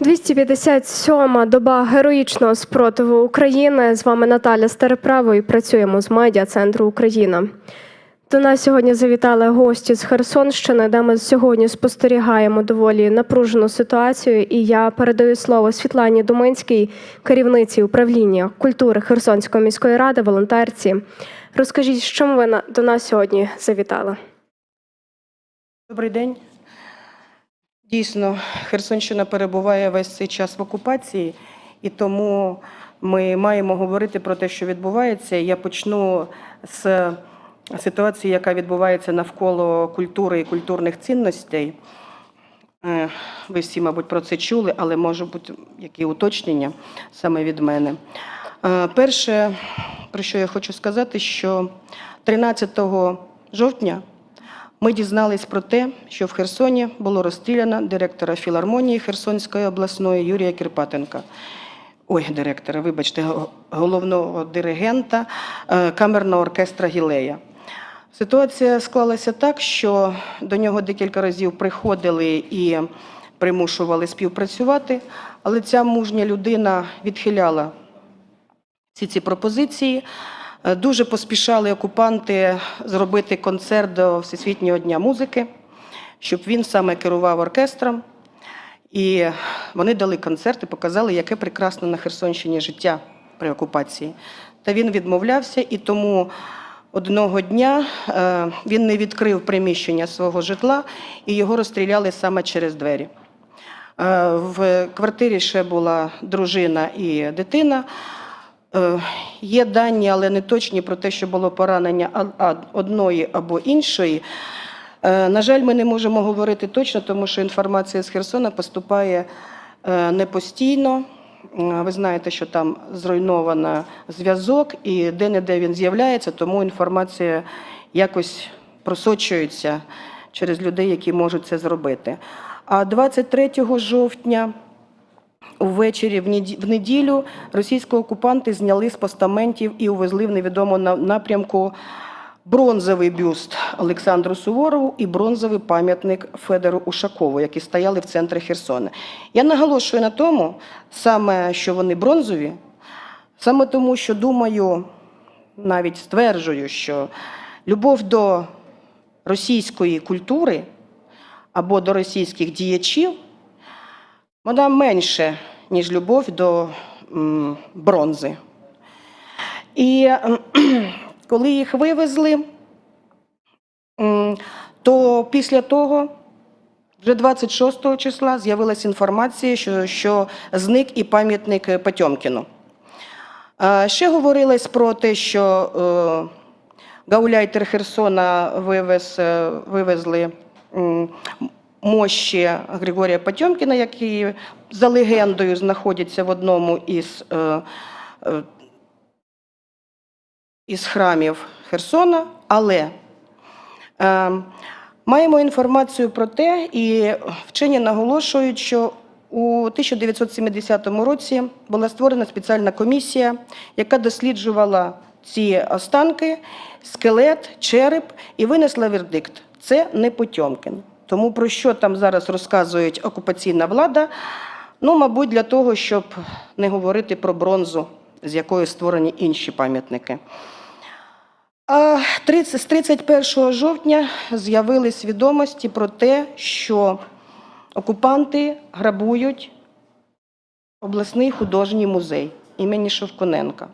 257-ма доба героїчного спротиву України. З вами Наталя Стареправо і працюємо з медіа центру Україна. До нас сьогодні завітали гості з Херсонщини, де ми сьогодні спостерігаємо доволі напружену ситуацію. І я передаю слово Світлані Думинській, керівниці управління культури Херсонської міської ради, волонтерці. Розкажіть, з чим ви до нас сьогодні завітали? Добрий день. Дійсно, Херсонщина перебуває весь цей час в окупації, і тому ми маємо говорити про те, що відбувається. Я почну з ситуації, яка відбувається навколо культури і культурних цінностей. Е, Ви всі, мабуть, про це чули, але може бути які уточнення саме від мене. Е, Перше, про що я хочу сказати, що 13 жовтня ми дізнались про те, що в Херсоні було розстріляно директора філармонії Херсонської обласної Юрія Кирпатенка. Ой, директора, вибачте, головного диригента е, камерного оркестра Гілея. Ситуація склалася так, що до нього декілька разів приходили і примушували співпрацювати, але ця мужня людина відхиляла всі ці пропозиції. Е, Дуже поспішали окупанти зробити концерт до Всесвітнього дня музики, щоб він саме керував оркестром. І вони дали концерт і показали, яке прекрасне на Херсонщині життя при окупації. Та він відмовлявся, і тому одного дня е, він не відкрив приміщення свого житла, і його розстріляли саме через двері. Е, В квартирі ще була дружина і дитина. Е, Є дані, але не точні про те, що було поранення одної або іншої. Е, На жаль, ми не можемо говорити точно, тому що інформація з Херсона поступає е, не постійно. Ви знаєте, що там зруйновано зв'язок, і де-не-де він з'являється, тому інформація якось просочується через людей, які можуть це зробити. А 23 жовтня Увечері в неді- в неділю російські окупанти зняли з постаментів і увезли в невідому напрямку бронзовий бюст Олександру Суворову і бронзовий пам'ятник Федору Ушакову, які стояли в центрі Херсона. Я наголошую на тому, саме що вони бронзові, саме тому, що думаю, навіть стверджую, що любов до російської культури або до російських діячів вона менше, ніж любов до бронзи. І ем, коли їх вивезли, то після того, вже 26 числа, з'явилася інформація, що, що зник і пам'ятник Потьомкіну. Е, Ще говорилось про те, що е, гауляйтер Херсона вивез, е, вивезли мощі Григорія Потьомкіна, які за легендою знаходяться в одному із, е, е, із храмів Херсона, але е, маємо інформацію про те, і вчені наголошують, що у 1970 році була створена спеціальна комісія, яка досліджувала ці останки, скелет, череп і винесла вердикт. Це не Потьомкін. Тому про що там зараз розказують окупаційна влада? Ну, мабуть, для того, щоб не говорити про бронзу, з якої створені інші пам'ятники. А 30 з 31 жовтня з'явились відомості про те, що окупанти грабують обласний художній музей імені Шевкуненка.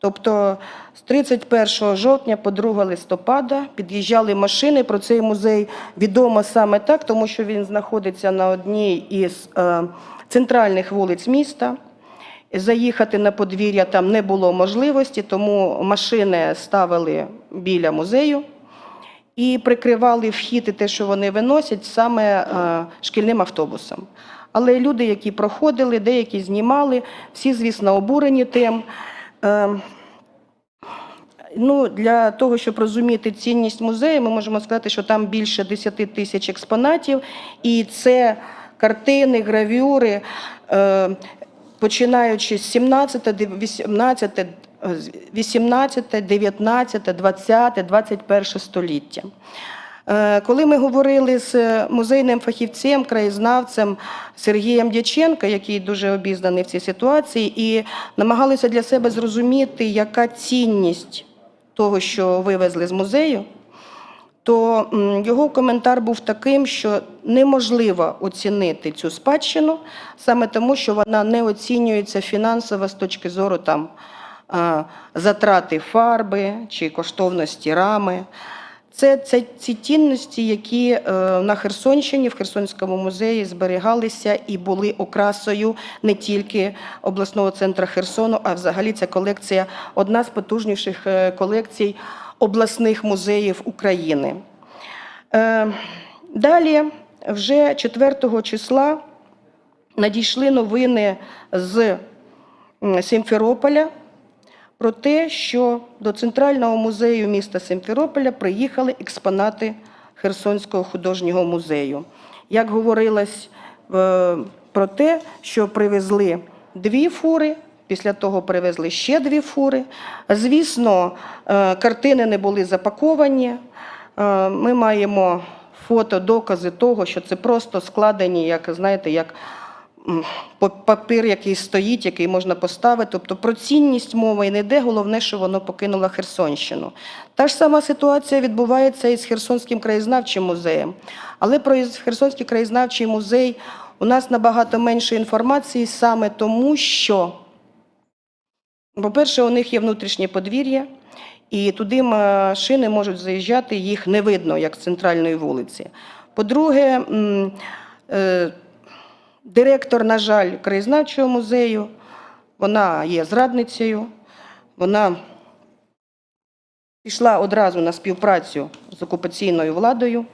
Тобто з 31 жовтня по 2 листопада під'їжджали машини. Про цей музей відомо саме так, тому що він знаходиться на одній із е, центральних вулиць міста. Заїхати на подвір'я там не було можливості, тому машини ставили біля музею і прикривали вхід і те, що вони виносять, саме е, шкільним автобусом. Але люди, які проходили, деякі знімали, всі, звісно, обурені тим. Е, Ну, для того, щоб розуміти цінність музею, ми можемо сказати, що там більше 10 тисяч експонатів, і це картини, гравюри, е, починаючи з 17, 18, е, 18, 19, 20, 21 століття. Е, Коли ми говорили з е, музейним фахівцем, краєзнавцем Сергієм Дяченко, який дуже обізнаний в цій ситуації, і намагалися для себе зрозуміти, яка цінність того, що вивезли з музею, то його коментар був таким, що неможливо оцінити цю спадщину саме тому, що вона не оцінюється фінансово з точки зору там, затрати фарби чи коштовності рами. Це, це ці цінності, які е, на Херсонщині, в Херсонському музеї зберігалися і були окрасою не тільки обласного центру Херсону, а взагалі ця колекція одна з потужніших е, колекцій обласних музеїв України. Е, Далі, вже 4 числа, надійшли новини з Сімферополя про те, що до Центрального музею міста Симферополя приїхали експонати Херсонського художнього музею. Як говорилось е, про те, що привезли дві фури, після того привезли ще дві фури. Звісно, е, картини не були запаковані. Е, Ми маємо фото, докази того, що це просто складені, як знаєте, як папір, який стоїть, який можна поставити. Тобто про цінність мови не йде, головне, що воно покинуло Херсонщину. Та ж сама ситуація відбувається і з Херсонським краєзнавчим музеєм. Але про Херсонський краєзнавчий музей у нас набагато менше інформації саме тому, що, по-перше, у них є внутрішнє подвір'я, і туди машини можуть заїжджати, їх не видно, як з центральної вулиці. По-друге, е, Директор, на жаль, краєзнавчого музею, вона є зрадницею, вона пішла одразу на співпрацю з окупаційною владою.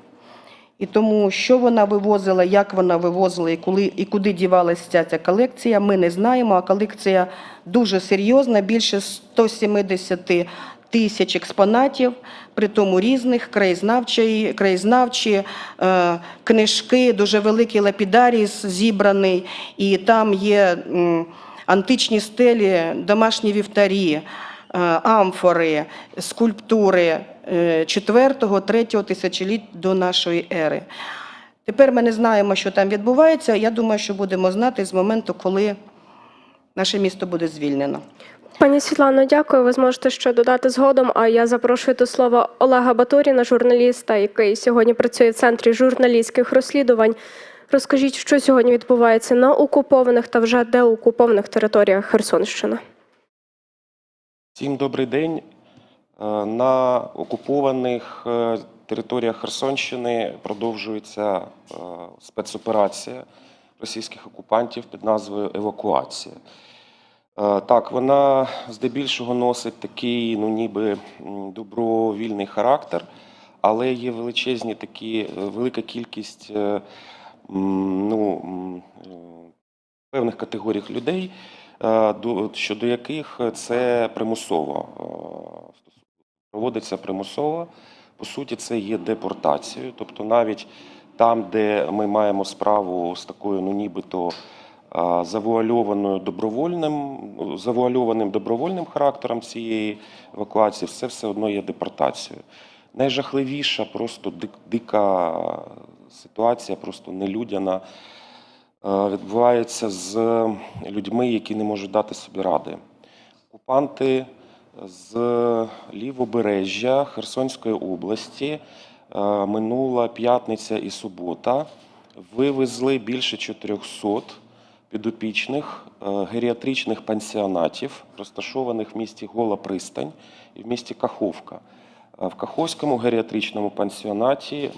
І тому, що вона вивозила, як вона вивозила і, коли, і куди дівалася ця колекція, ми не знаємо. А колекція дуже серйозна, більше 170 тисяч експонатів, при тому різних краєзнавчі, краєзнавчі е, книжки, дуже великий лапідарій зібраний, і там є античні стелі, домашні вівтарі, е, амфори, скульптури 4-3 тисячоліть до нашої ери. Тепер ми не знаємо, що там відбувається. Я думаю, що будемо знати з моменту, коли наше місто буде звільнено. Пані Світлано, дякую. Ви зможете ще додати згодом. А я запрошую до слова Олега Батуріна, журналіста, який сьогодні працює в центрі журналістських розслідувань. Розкажіть, що сьогодні відбувається на окупованих та вже деокупованих територіях Херсонщини. Всім добрий день. Е, На окупованих е, територіях Херсонщини продовжується е, спецоперація російських окупантів під назвою Евакуація. Е, Так, вона здебільшого носить такий, ну ніби добровільний характер, але є величезні такі, е, велика кількість е, ну, певних категорій людей, щодо яких це примусово проводиться примусово. По суті, це є депортацією. Тобто, навіть там, де ми маємо справу з такою, ну нібито завуальованою добровольним, завуальованим добровольним характером цієї евакуації, це все одно є депортацією. Найжахливіша, просто дика ситуація, просто нелюдяна е, відбувається з людьми, які не можуть дати собі ради. Окупанти з лівобережжя Херсонської області е, минула п'ятниця і субота вивезли більше 400 підопічних е, геріатричних пансіонатів, розташованих в місті Гола Пристань і в місті Каховка. Е, В Каховському геріатричному пансіонаті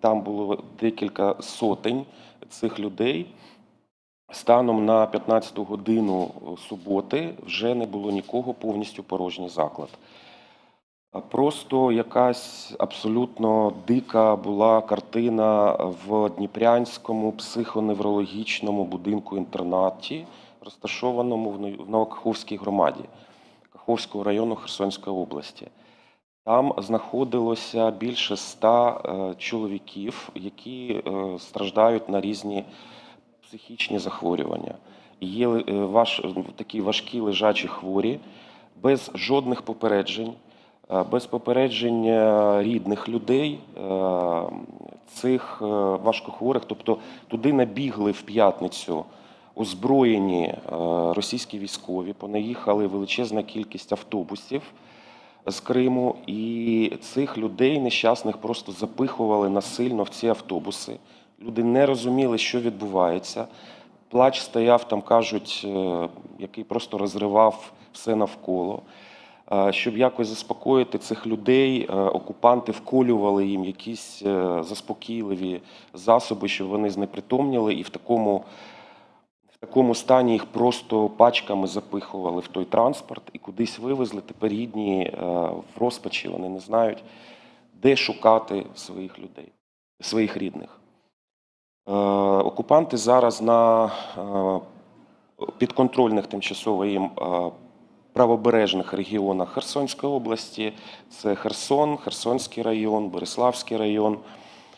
там було декілька сотень цих людей. Станом на 15 годину суботи вже не було нікого, повністю порожній заклад. Просто якась абсолютно дика була картина в Дніпрянському психоневрологічному будинку інтернаті, розташованому в Новокаховській громаді Каховського району Херсонської області. Там знаходилося більше ста е, чоловіків, які е, страждають на різні психічні захворювання. Є е, важ, такі важкі лежачі хворі, без жодних попереджень, без попередження рідних людей, е, цих е, важкохворих, тобто туди набігли в п'ятницю озброєні е, російські військові, понаїхали величезна кількість автобусів з Криму, і цих людей нещасних просто запихували насильно в ці автобуси. Люди не розуміли, що відбувається. Плач стояв там, кажуть, е, який просто розривав все навколо. Щоб якось заспокоїти цих людей, е, окупанти вколювали їм якісь е, заспокійливі засоби, щоб вони знепритомніли, і в такому, в такому стані їх просто пачками запихували в той транспорт і кудись вивезли. Тепер рідні е, в розпачі, вони не знають, де шукати своїх людей, своїх рідних. Окупанти зараз на підконтрольних тимчасово їм правобережних регіонах Херсонської області, це Херсон, Херсонський район, Бориславський район.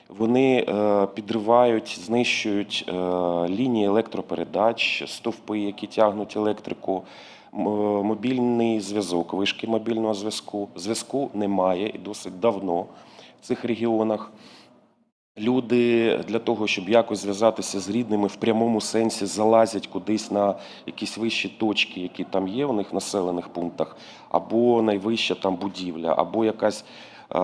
Вони е, підривають, знищують е, лінії електропередач, стовпи, які тягнуть електрику, е, мобільний зв'язок, вишки мобільного зв'язку. Зв'язку немає і досить давно в цих регіонах. Люди для того, щоб якось зв'язатися з рідними в прямому сенсі, залазять кудись на якісь вищі точки, які там є у них в населених пунктах, або найвища там будівля, або якась е,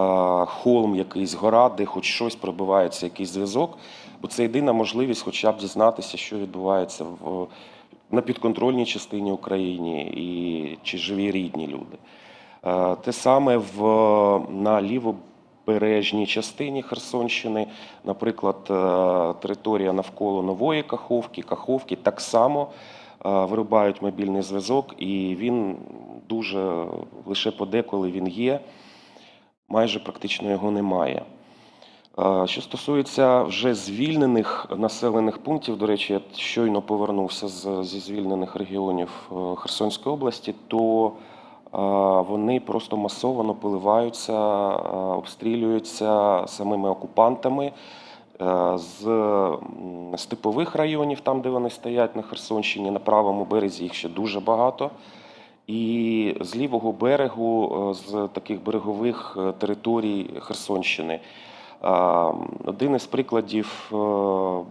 холм, якийсь гора, де хоч щось пробивається, якийсь зв'язок. Бо це єдина можливість, хоча б дізнатися, що відбувається в на підконтрольній частині України і чи живі рідні люди. Е, Те саме в на лівобережній частині Херсонщини, наприклад, е, територія навколо Нової Каховки, Каховки, так само е, вирубають мобільний зв'язок, і він дуже лише подеколи він є, майже практично його немає. Е, Що стосується вже звільнених населених пунктів, до речі, я щойно повернувся зі звільнених регіонів Херсонської області, то вони просто масово поливаються, обстрілюються самими окупантами е, з степових районів, там, де вони стоять на Херсонщині, на правому березі їх ще дуже багато. І з лівого берегу, е, з таких берегових е, територій Херсонщини. Один із прикладів,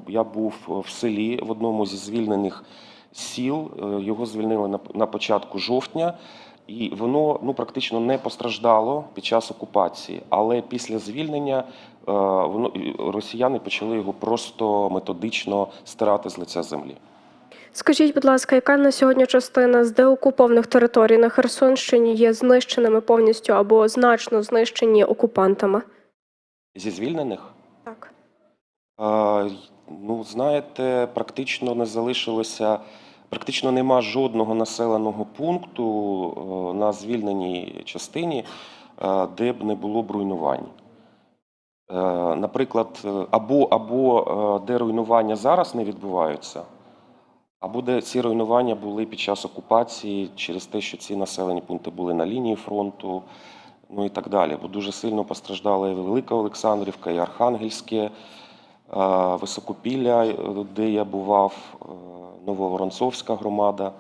я був в селі в одному зі звільнених сіл. Його звільнили на початку жовтня, і воно ну, практично не постраждало під час окупації. Але після звільнення е, воно, росіяни почали його просто методично стирати з лиця землі. Скажіть, будь ласка, яка на сьогодні частина з деокупованих територій на Херсонщині є знищеними повністю або значно знищені окупантами? Зі звільнених Так. А, Ну, знаєте, практично не залишилося, практично нема жодного населеного пункту е, на звільненій частині, е, де б не було б руйнувань. Е, Наприклад, або, або де руйнування зараз не відбуваються, або де ці руйнування були під час окупації через те, що ці населені пункти були на лінії фронту, ну і так далі. Бо дуже сильно постраждала і Велика Олександрівка, і Архангельське. Е, Високопілля, е, де я бував, е, Нововоронцовська громада.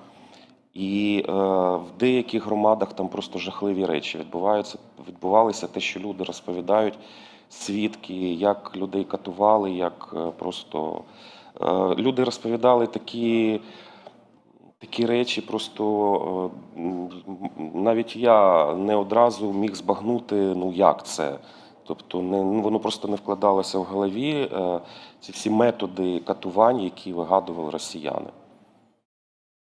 І в деяких громадах там просто жахливі речі відбуваються. Відбувалися те, що люди розповідають, свідки, як людей катували, як просто люди розповідали такі, такі речі, просто навіть я не одразу міг збагнути, ну як це. Тобто не, воно просто не вкладалося в голові е, ці всі методи катувань, які вигадували росіяни.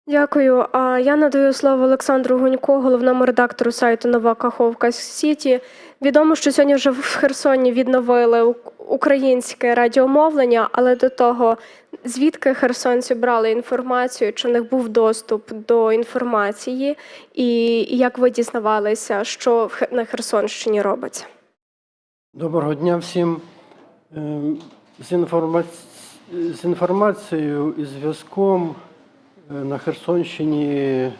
Дякую. А я надаю слово Олександру Гунько, головному редактору сайту Нова Каховка Сіті. Відомо, що сьогодні вже в Херсоні відновили українське радіомовлення, але до того, звідки херсонці брали інформацію, чи у них був доступ до інформації, і як ви дізнавалися, що в на Херсонщині робиться? Доброго дня всім. Ем, З, інформаці... з інформацією і зв'язком е, на Херсонщині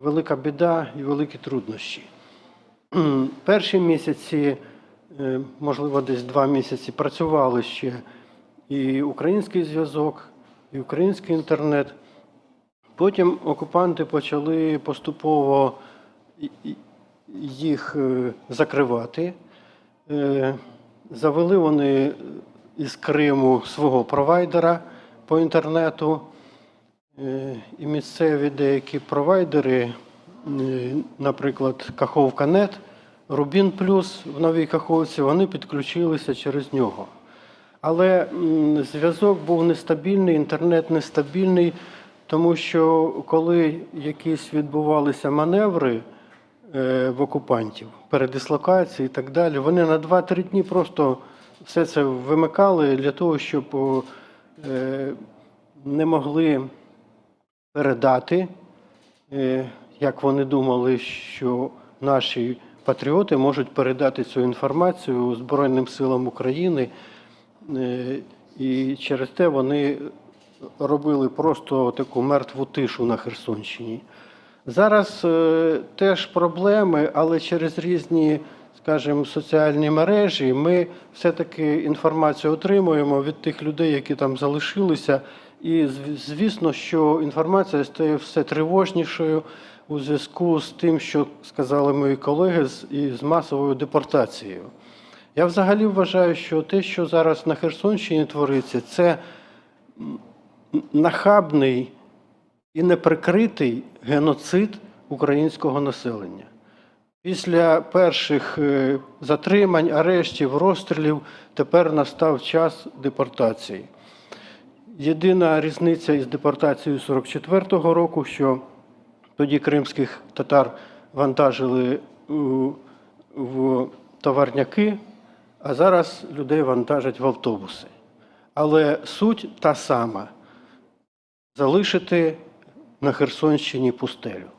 велика біда і великі труднощі. Перші місяці, е, можливо, десь два місяці, працювали ще і український зв'язок, і український інтернет. Потім окупанти почали поступово їх е, закривати. Е, Завели вони із Криму свого провайдера по інтернету. Е, І місцеві деякі провайдери, е, наприклад, Каховка.нет, Рубін Плюс в Новій Каховці, вони підключилися через нього. Але зв'язок був нестабільний, інтернет нестабільний, тому що коли якісь відбувалися маневри в окупантів, передислокації і так далі, вони на 2-3 дні просто все це вимикали для того, щоб е, не могли передати, е, як вони думали, що наші патріоти можуть передати цю інформацію Збройним силам України. Е, І через те вони робили просто таку мертву тишу на Херсонщині. Зараз е, теж проблеми, але через різні, скажімо, соціальні мережі ми все-таки інформацію отримуємо від тих людей, які там залишилися. І звісно, що інформація стає все тривожнішою у зв'язку з тим, що сказали мої колеги, з, і з масовою депортацією. Я взагалі вважаю, що те, що зараз на Херсонщині твориться, це нахабний і неприкритий геноцид українського населення. Після перших е, затримань, арештів, розстрілів тепер настав час депортації. Єдина різниця із депортацією 44-го року, що тоді кримських татар вантажили в товарняки, а зараз людей вантажать в автобуси. Але суть та сама залишити на Херсонщині пустелю.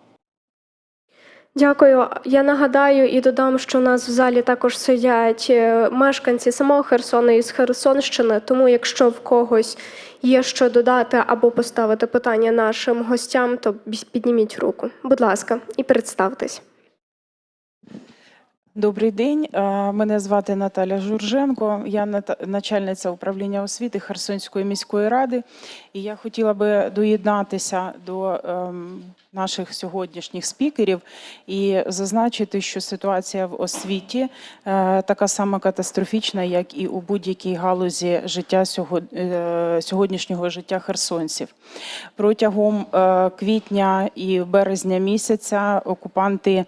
Дякую. Я нагадаю і додам, що у нас в залі також сидять е, мешканці самого Херсона із Херсонщини. Тому, якщо в когось є що додати або поставити питання нашим гостям, то підніміть руку. Будь ласка, і представтесь. Добрий день. Мене звати Наталя Журженко. Я начальниця управління освіти Херсонської міської ради. І я хотіла би доєднатися до ем, наших сьогоднішніх спікерів і зазначити, що ситуація в освіті е, така сама катастрофічна, як і у будь-якій галузі життя е, сьогоднішнього життя херсонців. Протягом е, квітня і березня місяця окупанти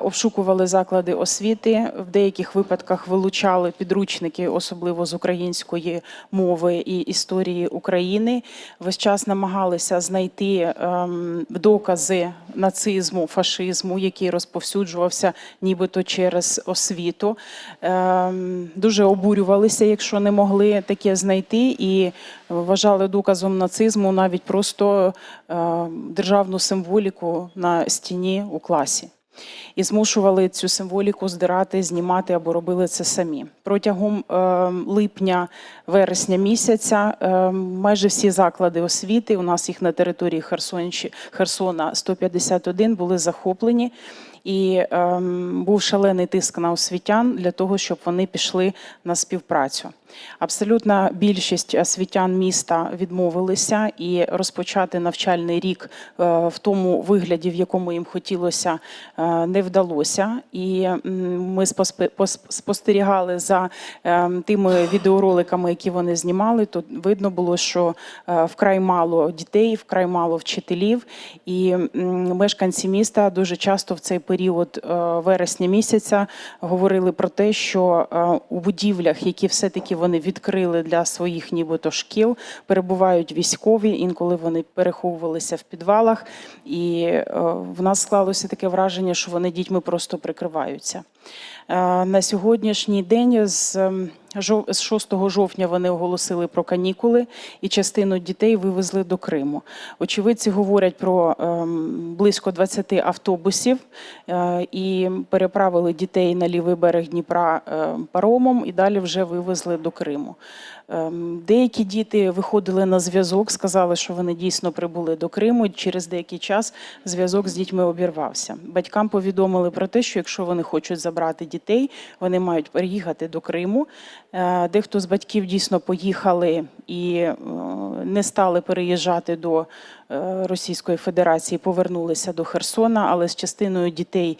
обшукували заклади освіти. В деяких випадках вилучали підручники, особливо з української мови і історії України. Весь час намагалися знайти ем, докази нацизму, фашизму, який розповсюджувався нібито через освіту. Ем, Дуже обурювалися, якщо не могли таке знайти, і вважали доказом нацизму навіть просто е, державну символіку на стіні у класі. І змушували цю символіку здирати, знімати або робили це самі. Протягом е, липня-вересня місяця е, майже всі заклади освіти, у нас їх на території Херсонщи, Херсона 151, були захоплені. І ем, був шалений тиск на освітян для того, щоб вони пішли на співпрацю. Абсолютна більшість освітян міста відмовилися і розпочати навчальний рік е, в тому вигляді, в якому їм хотілося, е, не вдалося. І ми спостерігали за е, тими відеороликами, які вони знімали. То видно було, що вкрай мало дітей, вкрай мало вчителів, і мешканці міста дуже часто в цей період вересня місяця говорили про те, що у будівлях, які все-таки вони відкрили для своїх нібито шкіл, перебувають військові. Інколи вони переховувалися в підвалах, і е, в нас склалося таке враження, що вони дітьми просто прикриваються. Е, На сьогоднішній день з ем, з 6 жовтня вони оголосили про канікули і частину дітей вивезли до Криму. Очевидці говорять про ем, близько 20 автобусів е, і переправили дітей на лівий берег Дніпра е, паромом і далі вже вивезли до Криму. Ем, Деякі діти виходили на зв'язок, сказали, що вони дійсно прибули до Криму. Через деякий час зв'язок з дітьми обірвався. Батькам повідомили про те, що якщо вони хочуть забрати дітей, вони мають переїхати до Криму. Е, Дехто з батьків дійсно поїхали і е, не стали переїжджати до е, Російської Федерації, повернулися до Херсона, але з частиною дітей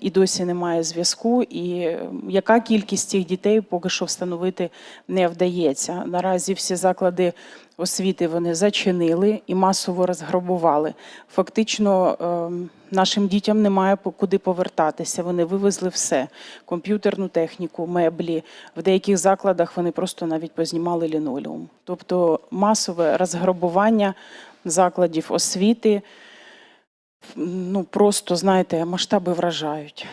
і досі немає зв'язку. І яка кількість цих дітей поки що встановити не вдається. Наразі всі заклади освіти вони зачинили і масово розграбували. Фактично ем, нашим дітям немає куди повертатися. Вони вивезли все: комп'ютерну техніку, меблі. В деяких закладах вони просто навіть познімали лінолеум. Тобто масове розграбування закладів освіти. Ну просто знаєте, масштаби вражають.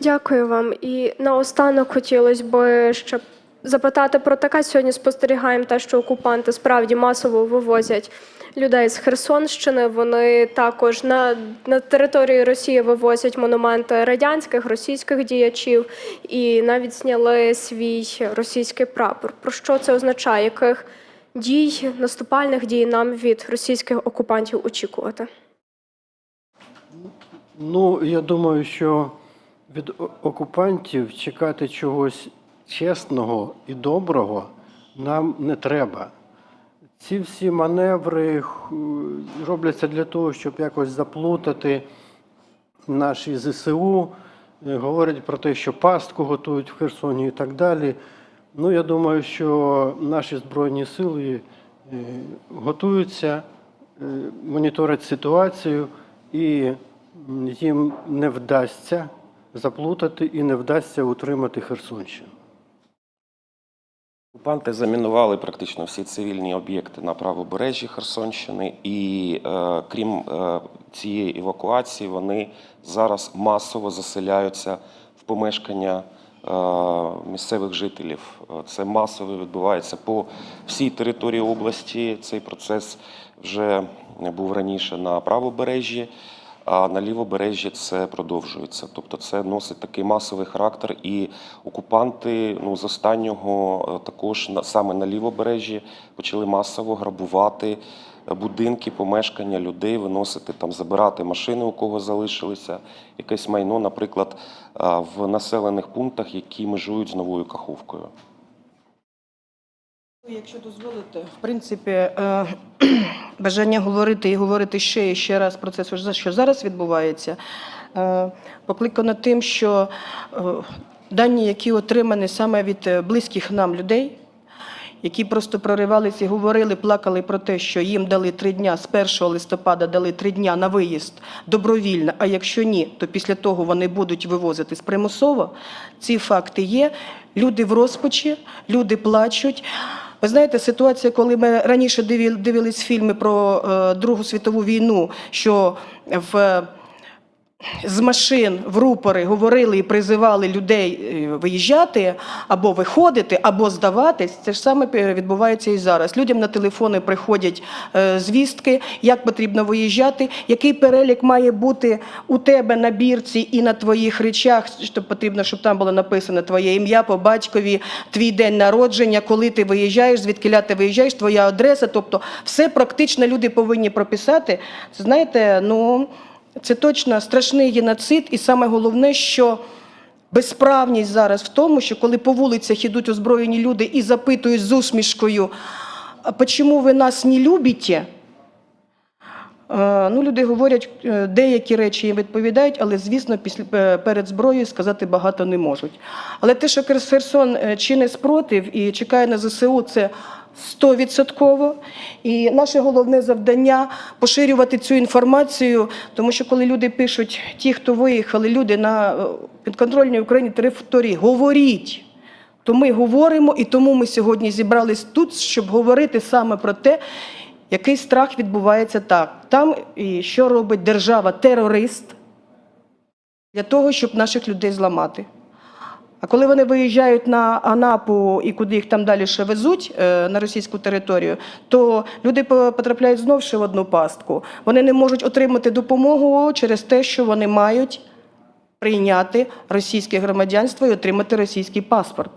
Дякую вам. І наостанок хотілося б ще запитати про таке. Сьогодні спостерігаємо те, що окупанти справді масово вивозять людей з Херсонщини. Вони також на, на території Росії вивозять монументи радянських, російських діячів і навіть зняли свій російський прапор. Про що це означає? Яких дій, наступальних дій нам від російських окупантів очікувати? Ну, я думаю, що від окупантів чекати чогось чесного і доброго нам не треба. Ці всі маневри робляться для того, щоб якось заплутати наші ЗСУ, е, говорять про те, що пастку готують в Херсоні і так далі. Ну, я думаю, що наші Збройні сили е, готуються, е, моніторять ситуацію, і їм не вдасться заплутати і не вдасться утримати Херсонщину. Окупанти замінували практично всі цивільні об'єкти на правобережжі Херсонщини, і е, крім е, цієї евакуації, вони зараз масово заселяються в помешкання е, місцевих жителів. Це масово відбувається по всій території області. Цей процес вже був раніше на правобережжі. А на лівобережжі це продовжується. Тобто це носить такий масовий характер, і окупанти ну, з останнього е, також саме на лівобережжі почали масово грабувати е, будинки, помешкання людей, виносити там, забирати машини, у кого залишилися, якесь майно, наприклад, в населених пунктах, які межують з новою Каховкою. Ну, Якщо дозволите, в принципі, е, бажання говорити і говорити ще і ще раз про це, що за- що зараз відбувається, е, покликано тим, що е, дані, які отримані саме від близьких нам людей, які просто проривалися і говорили, плакали про те, що їм дали три дня з 1 листопада дали три дня на виїзд добровільно. А якщо ні, то після того вони будуть вивозитись примусово. Ці факти є. Люди в розпачі, люди плачуть. Ви знаєте, ситуація, коли ми раніше дивились фільми про е, Другу світову війну, що в з машин в рупори говорили і призивали людей е, виїжджати або виходити, або здаватись. Це ж саме відбувається і зараз. Людям на телефони приходять е, звістки, як потрібно виїжджати, який перелік має бути у тебе на бірці і на твоїх речах, що потрібно, щоб там було написано твоє ім'я по батькові, твій день народження, коли ти виїжджаєш, звідки ти виїжджаєш, твоя адреса. Тобто, все практично люди повинні прописати. Знаєте, ну. Це точно страшний геноцид, і саме головне, що безправність зараз в тому, що коли по вулицях ідуть озброєні люди і запитують з усмішкою, чому ви нас не любите? Е, Ну, люди говорять, е, деякі речі їм відповідають, але, звісно, після, е, перед зброєю сказати багато не можуть. Але те, що Херсон чинить спротив і чекає на ЗСУ, це стовідсотково. І наше головне завдання поширювати цю інформацію, тому що коли люди пишуть, ті, хто виїхали, люди на е, підконтрольній Україні території, говоріть. То ми говоримо, і тому ми сьогодні зібрались тут, щоб говорити саме про те, який страх відбувається так. Там і що робить держава-терорист для того, щоб наших людей зламати. А коли вони виїжджають на Анапу і куди їх там далі ще везуть е, на російську територію, то люди потрапляють знов ще в одну пастку. Вони не можуть отримати допомогу через те, що вони мають прийняти російське громадянство і отримати російський паспорт.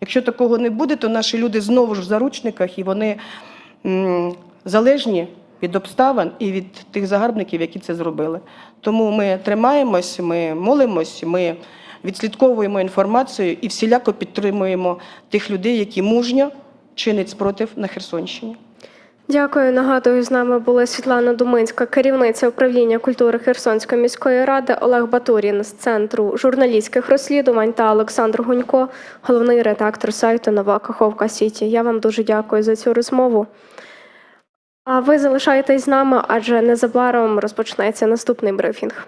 Якщо такого не буде, то наші люди знову ж в заручниках і вони залежні від обставин і від тих загарбників, які це зробили. Тому ми тримаємось, ми молимось, ми відслідковуємо інформацію і всіляко підтримуємо тих людей, які мужньо чинять спротив на Херсонщині. Дякую. Нагадую, з нами була Світлана Думинська, керівниця управління культури Херсонської міської ради, Олег Батурін з центру журналістських розслідувань та Олександр Гунько, головний редактор сайту Нова Каховка Сіті. Я вам дуже дякую за цю розмову. А ви залишайтесь з нами, адже незабаром розпочнеться наступний брифінг.